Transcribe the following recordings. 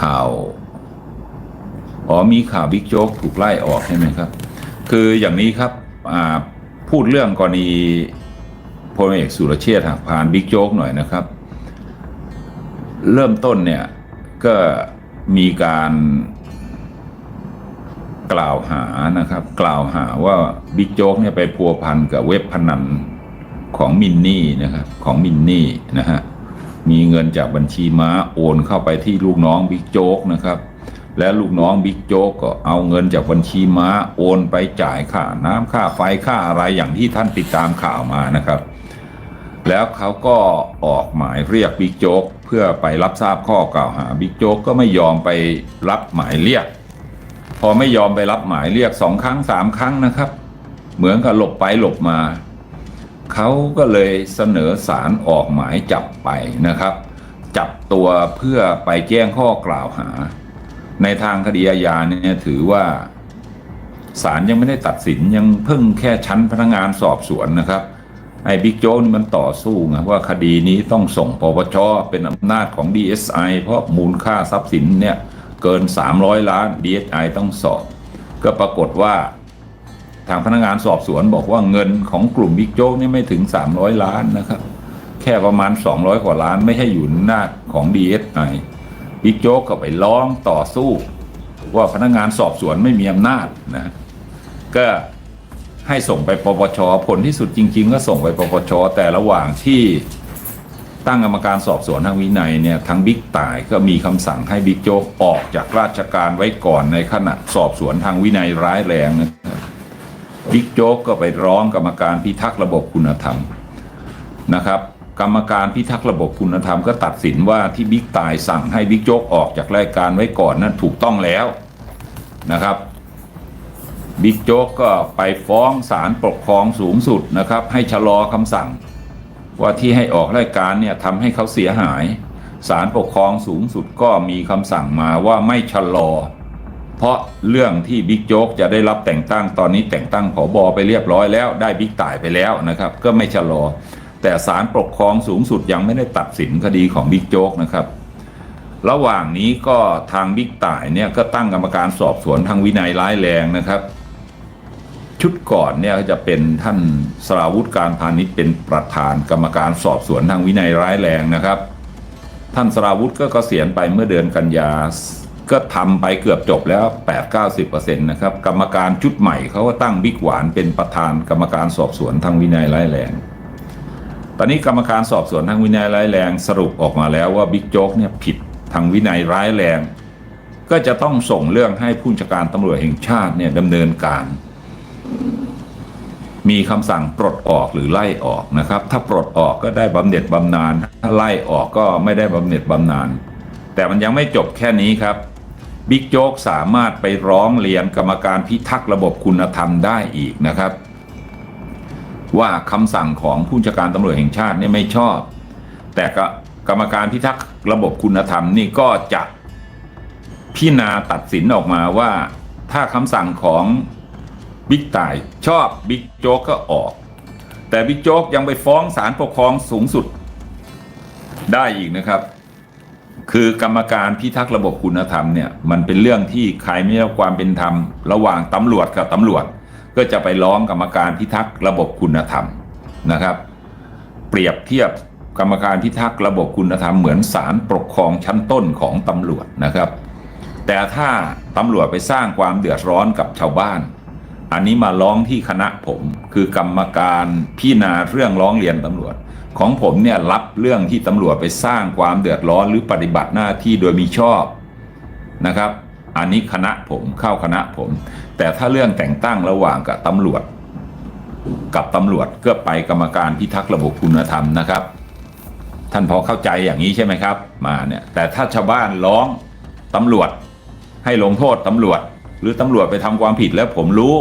ข่าวอ๋อมีข่าวบิ๊กโจ๊กถูกไล่ออกใช่ไหมครับ คืออย่างนี้ครับพูดเรื่องกรณีพลเอกสุรเชษฐ์หักพานบิ๊กโจ๊กหน่อยนะครับ เริ่มต้นเนี่ยก็มีการกล่าวหานะครับ กล่าวหาว่าบิ๊กโจ๊กเนี่ยไปพัวพันกับเว็บพนันของมินนี่นะครับ ของมินนี่นะฮะ มีเงินจากบัญชีม้าโอนเข้าไปที่ลูกน้องบิ๊กโจ๊กนะครับ และลูกน้องบิ๊กโจ๊กก็เอาเงินจากบัญชีม้าโอนไปจ่ายค่าน้ำค่าไฟค่าอะไรอย่างที่ท่านติดตามข่าวมานะครับ แล้วเขาก็ออกหมายเรียกบิ๊กโจ๊กเพื่อไปรับทราบข้อกล่าวหาบิ๊กโจ๊กก็ไม่ยอมไปรับหมายเรียก พอไม่ยอมไปรับหมายเรียกสองครั้งสามครั้งนะครับ เหมือนกับหลบไปหลบมา เขาก็เลยเสนอสารออกหมายจับไปนะครับ จับตัวเพื่อไปแจ้งข้อกล่าวหา ในทางคดีอาญาเนี่ยถือว่าศาลยังไม่ได้ตัดสินยังเพิ่งแค่ชั้นพนักงานสอบสวนนะครับไอ้บิ๊กโจ๊กนี่มันต่อสู้ไงว่าคดีนี้ต้องส่งปปชเป็นอำนาจของ DSI เพราะมูลค่าทรัพย์สินเนี่ยเกิน 300 ล้าน DSI ต้องสอบ ก็ปรากฏว่า ทางพนักงานสอบสวนบอกว่าเงินของกลุ่มบิ๊กโจ๊กนี่ไม่ถึง 300 ล้านนะครับ แค่ประมาณ 200 กว่าล้านไม่ใช่อยู่ในอำนาของ DSI บิ๊กโจ๊กก็ไปร้องต่อสู้ ว่าพนักงานสอบสวนไม่มีอำนาจนะก็ให้ส่งไปปปชผลที่สุดจริง ๆ ก็ส่งไปปปชแต่ระหว่างที่ตั้งกรรมการสอบสวนทางวินัยเนี่ยทางบิ๊กต่ายก็มีคำสั่งให้บิ๊กโจ๊กออกจากราชการไว้ก่อนในขณะสอบสวนทางวินัยร้ายแรงนะ บิ๊กโจ๊กก็ไปร้องกรรมการพิทักษ์ระบบคุณธรรมนะครับ กรรมการพิทักษ์ระบบคุณธรรมก็ตัดสินว่าที่บิ๊กตายสั่งให้บิ๊กโจ๊กออกจากรายการไว้ก่อนนั้นถูกต้องแล้วนะครับบิ๊กโจ๊กก็ไปฟ้องศาลปกครองสูงสุดนะครับ ให้ชะลอคำสั่ง ว่าที่ให้ออกรายการเนี่ยทำให้เขาเสียหายศาลปกครองสูงสุดก็มีคำสั่งมาว่าไม่ชะลอ เพราะเรื่องที่บิ๊กโจ๊กจะได้รับแต่งตั้งตอนนี้แต่งตั้งผอบอไปเรียบร้อยแล้วได้บิ๊กต่ายไปแล้วนะครับ ก็ไม่ชะลอ แต่ศาลปกครองสูงสุดยังไม่ได้ตัดสินคดีของบิ๊กโจ๊กนะครับ ระหว่างนี้ก็ทางบิ๊กต่ายเนี่ยก็ตั้งกรรมการสอบสวนทางวินัยร้ายแรงนะครับ ชุดก่อนเนี่ยจะเป็นท่านสราวุธการพาณิชย์เป็นประธานกรรมการสอบสวนทางวินัยร้ายแรงนะครับ ท่านสราวุธก็เกษียณไปเมื่อเดือนกันยา ก็ทำไปเกือบจบแล้ว 8-90%นะครับ กรรมการชุดใหม่เขาก็ตั้งบิ๊กหวานเป็นประธานกรรมการสอบสวนทางวินัยร้ายแรง ตอนนี้กรรมการสอบสวนทางวินัยร้ายแรงสรุปออกมาแล้วว่าบิ๊กโจ๊กเนี่ยผิดทางวินัยร้ายแรง ก็จะต้องส่งเรื่องให้ผู้จัดการตำรวจแห่งชาติเนี่ยดำเนินการ มีคำสั่งปลดออกหรือไล่ออกนะครับ ถ้าปลดออกก็ได้บำเหน็จบำนาญถ้าไล่ออกก็ไม่ได้บำเหน็จบำนาญแต่มันยังไม่จบแค่นี้ครับ บิ๊กโจ๊กสามารถไปร้องเรียนกรรมการพิทักษ์ระบบคุณธรรมได้อีกนะครับ ว่าคำสั่งของผู้จัดการตำรวจแห่งชาตินี่ไม่ชอบ แต่ก็กรรมการพิทักษ์ระบบคุณธรรมนี่ก็จะพิจารณาตัดสินออกมาว่าถ้าคำสั่งของบิ๊กต่ายชอบบิ๊กโจ๊กก็ออก แต่บิ๊กโจ๊กยังไปฟ้องศาลปกครองสูงสุดได้อีกนะครับ คือกรรมการพิทักษ์ระบบคุณธรรมเนี่ยมันเป็นเรื่องที่ใครไม่ได้รับความเป็นธรรม ระหว่างตำรวจกับตำรวจ ก็จะไปร้องกรรมการพิทักษ์ระบบคุณธรรมนะครับ เปรียบเทียบกรรมการพิทักษ์ระบบคุณธรรมเหมือนศาลปกครองชั้นต้นของตำรวจนะครับ แต่ถ้าตำรวจไปสร้างความเดือดร้อนกับชาวบ้าน อันนี้มาร้องที่คณะผม คือกรรมการพิจารณาเรื่องร้องเรียนตำรวจ ของผมเนี่ยรับเรื่องที่ตำรวจไปสร้างความเดือดร้อนหรือปฏิบัติหน้าที่โดยมีชอบนะครับ อันนี้คณะผมเข้าคณะผม แต่ถ้าเรื่องแต่งตั้งระหว่างกับตำรวจ กับตำรวจก็ไปกรรมการพิทักษ์ระบบคุณธรรมนะครับ ท่านพอเข้าใจอย่างนี้ใช่ไหมครับ มาเนี่ยแต่ถ้าชาวบ้านร้องตำรวจให้ลงโทษตำรวจ หรือตำรวจไปทำความผิดแล้วผมรู้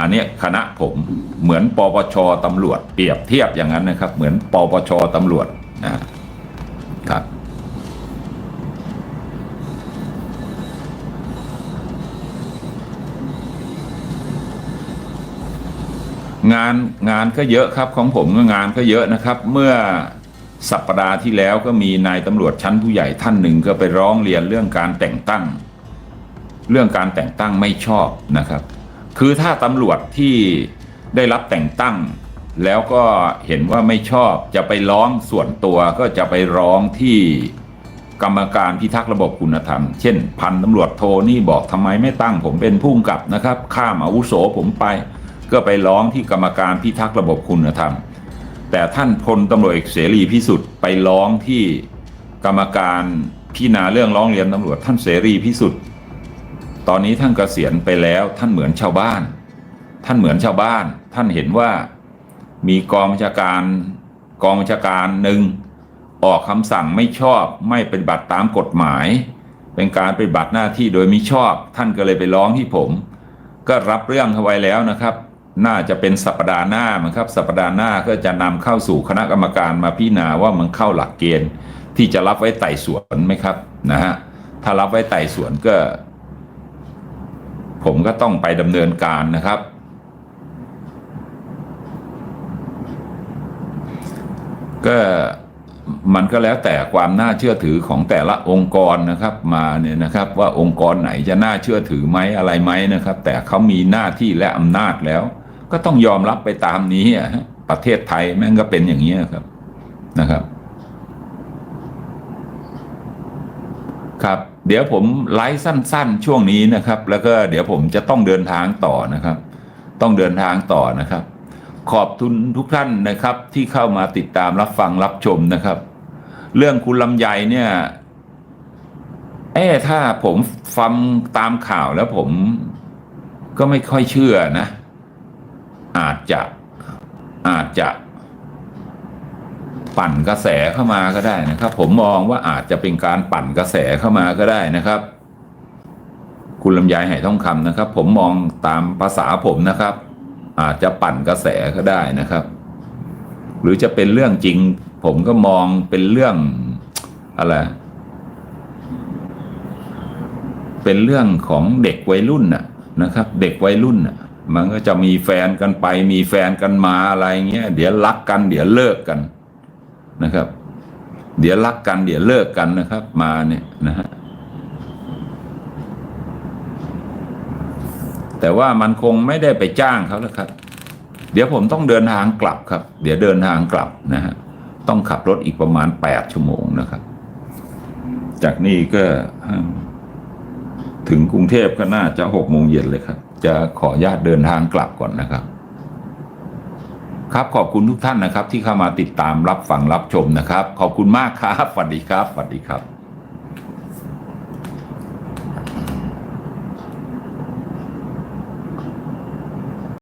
อันนี้คณะผมเหมือนปปชตำรวจเปรียบเทียบอย่างนั้นนะครับ เหมือนปปชตำรวจนะครับงานงานก็เยอะครับของผมก็งานก็เยอะนะครับ เมื่อสัปดาห์ที่แล้วก็มีนายตำรวจชั้นผู้ใหญ่ท่านหนึ่งก็ไปร้องเรียนเรื่องการแต่งตั้ง เรื่องการแต่งตั้งไม่ชอบนะครับ คือถ้าตำรวจที่ได้รับแต่งตั้ง แล้วก็เห็นว่าไม่ชอบจะไปร้องส่วนตัวก็จะไปร้องที่กรรมการพิทักษ์ระบบคุณธรรม เช่น พันตำรวจโทนี่บอกทำไมไม่ตั้งผมเป็นผู้กำกับนะครับ ข้ามอาวุโสผมไป ก็ไปร้องที่กรรมการพิทักษ์ระบบคุณธรรม แต่ท่านพลตำรวจเอกเสรีพิสุทธิ์ไปร้องที่กรรมการพิจารณาเรื่องร้องเรียนตำรวจท่านเสรีพิสุทธิ์ ตอนนี้ท่านเกษียณไปแล้วท่านเหมือนชาวบ้าน ท่านเหมือนชาวบ้าน ท่านเห็นว่ามีกองบัญชาการกองบัญชาการหนึ่งออกคำสั่งไม่ชอบไม่ปฏิบัติตามกฎหมาย เป็นการปฏิบัติหน้าที่โดยมิชอบ ท่านก็เลยไปร้องที่ผม ก็รับเรื่องเข้าไว้แล้วนะครับ น่าจะเป็นสัปดาห์หน้ามั้งครับ สัปดาห์หน้าก็จะนำเข้าสู่คณะกรรมการมาพิจารณาว่ามันเข้าหลักเกณฑ์ ที่จะรับไว้ไต่สวนไหมครับนะฮะถ้ารับไว้ไต่สวนก็ ผมก็ต้องไปดำเนินการนะครับ ก็มันก็แล้วแต่ความน่าเชื่อถือของแต่ละองค์กรนะครับ มาเนี่ยนะครับ ว่าองค์กรไหนจะน่าเชื่อถือไหมอะไรไหมนะครับ แต่เขามีหน้าที่และอำนาจแล้ว ก็ต้องยอมรับไปตามนี้อะฮะประเทศไทยแม่งก็เป็นอย่างนี้ยครับนะครับ ครับ เดี๋ยวผมไลฟ์สั้น ๆ ช่วงนี้นะครับ แล้วก็เดี๋ยวผมจะต้องเดินทางต่อนะครับ ต้องเดินทางต่อนะครับ ขอบทุนทุกท่านนะครับ ที่เข้ามาติดตามรับฟังรับชมนะครับ เรื่องคุณลำไยเนี่ยเอ๊ะถ้าผมฟังตามข่าวแล้วผมก็ไม่ค่อยเชื่อนะ อาจจะอาจจะ ปั่นกระแสเข้ามาก็ได้นะครับ ผมมองว่าอาจจะเป็นการปั่นกระแสเข้ามาก็ได้นะครับ คุณลำไยไหทองคำนะครับ ผมมองตามภาษาผมนะครับ อาจจะปั่นกระแสก็ได้นะครับ หรือจะเป็นเรื่องจริง ผมก็มองเป็นเรื่องอะไรเป็นเรื่องของเด็กวัยรุ่นน่ะนะครับ เด็กวัยรุ่นน่ะมันก็จะมีแฟนกันไป มีแฟนกันมาอะไรเงี้ยเดี๋ยวรักกัน เดี๋ยวเลิกกัน นะครับ เดี๋ยวรักกัน เดี๋ยวเลิกกันนะครับ มาเนี่ยนะฮะแต่ว่ามันคงไม่ได้ไปจ้างเขาแล้วครับ เดี๋ยวผมต้องเดินทางกลับครับ เดี๋ยวเดินทางกลับนะฮะต้องขับรถอีกประมาณแปดชั่วโมงนะครับ จากนี่ก็ถึงกรุงเทพก็น่าจะหกโมงเย็นเลยครับ จะขอญาตเดินทางกลับก่อนนะครับ ครับขอบคุณทุกท่านนะครับ ที่เข้ามาติดตามรับฟังรับชมนะครับ ขอบคุณมากครับสวัสดีครับสวัสดีครับ